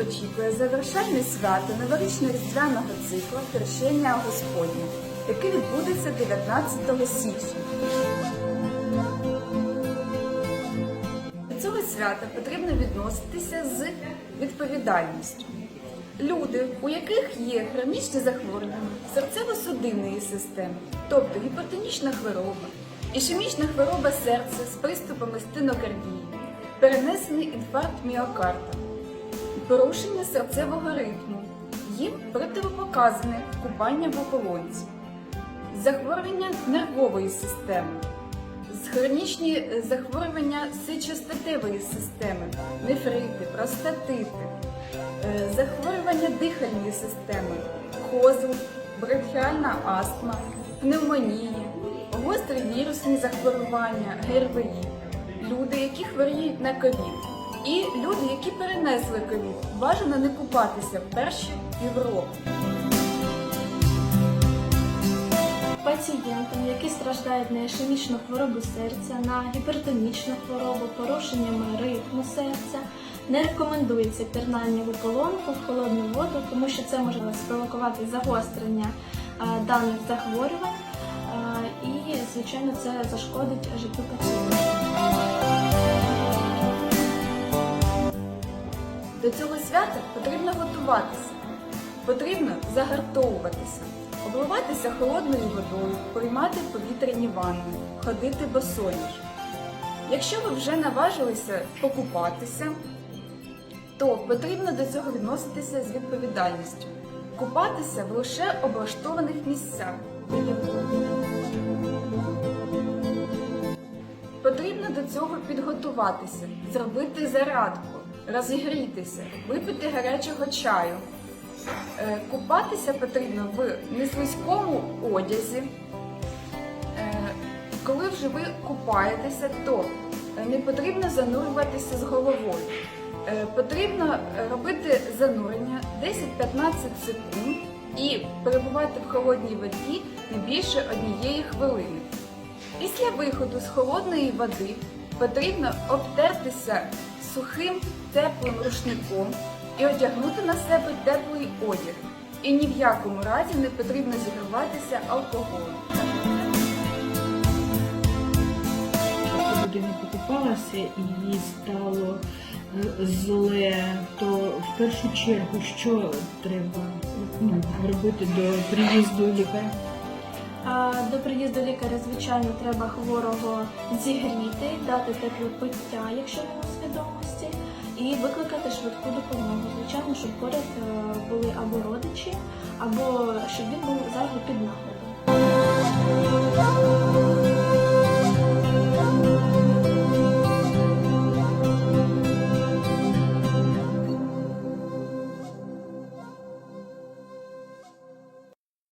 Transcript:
очікує завершальне свято новорічно-різдвяного циклу Хрещення Господня, яке відбудеться 19 січня. До цього свята потрібно відноситися з відповідальністю. Люди, у яких є хронічні захворювання серцево-судинної системи, тобто гіпертонічна хвороба, ішемічна хвороба серця з приступами стенокардії, перенесений інфаркт міокарда, порушення серцевого ритму, їм противопоказане купання в ополонці, захворювання нервової системи, хронічні е, захворювання сечостатевої системи, нефрити, простатити, е, захворювання дихальної системи, хозл, бронхіальна астма, пневмонії, гострі вірусні захворювання, ГРВІ, люди, які хворіють на ковід, і люди, які перенесли ковід, бажано не купатися перші півроку. Пацієнтам, які страждають на ішемічну хворобу серця, на гіпертонічну хворобу, порушеннями ритму серця, не рекомендується пірнання в в холодну воду, тому що це може спровокувати загострення е, даних захворювань е, і, звичайно, це зашкодить життю пацієнта. Свята потрібно готуватися, потрібно загартовуватися, обливатися холодною водою, приймати повітряні ванни, ходити босоніж. Якщо ви вже наважилися покупатися, то потрібно до цього відноситися з відповідальністю. Купатися в лише облаштованих місцях. Потрібно до цього підготуватися, зробити зарядку, розігрітися, випити гарячого чаю. Е, Купатися потрібно в неслизькому одязі. Е, Коли вже ви купаєтеся, то не потрібно занурюватися з головою. Е, Потрібно робити занурення 10-15 секунд і перебувати в холодній воді не більше однієї хвилини. Після виходу з холодної води потрібно обтертися сухим теплим рушником і одягнути на себе теплий одяг. І ні в якому разі не потрібно зігріватися алкоголем. людина покупалася і їй стало е, зле, то в першу чергу що треба ну, робити до приїзду лікаря? До приїзду лікаря, звичайно, треба хворого зігріти, дати тепле пиття, якщо він у свідомості, і викликати швидку допомогу. Звичайно, щоб поряд е, були або родичі, або щоб він був завжди під наглядом.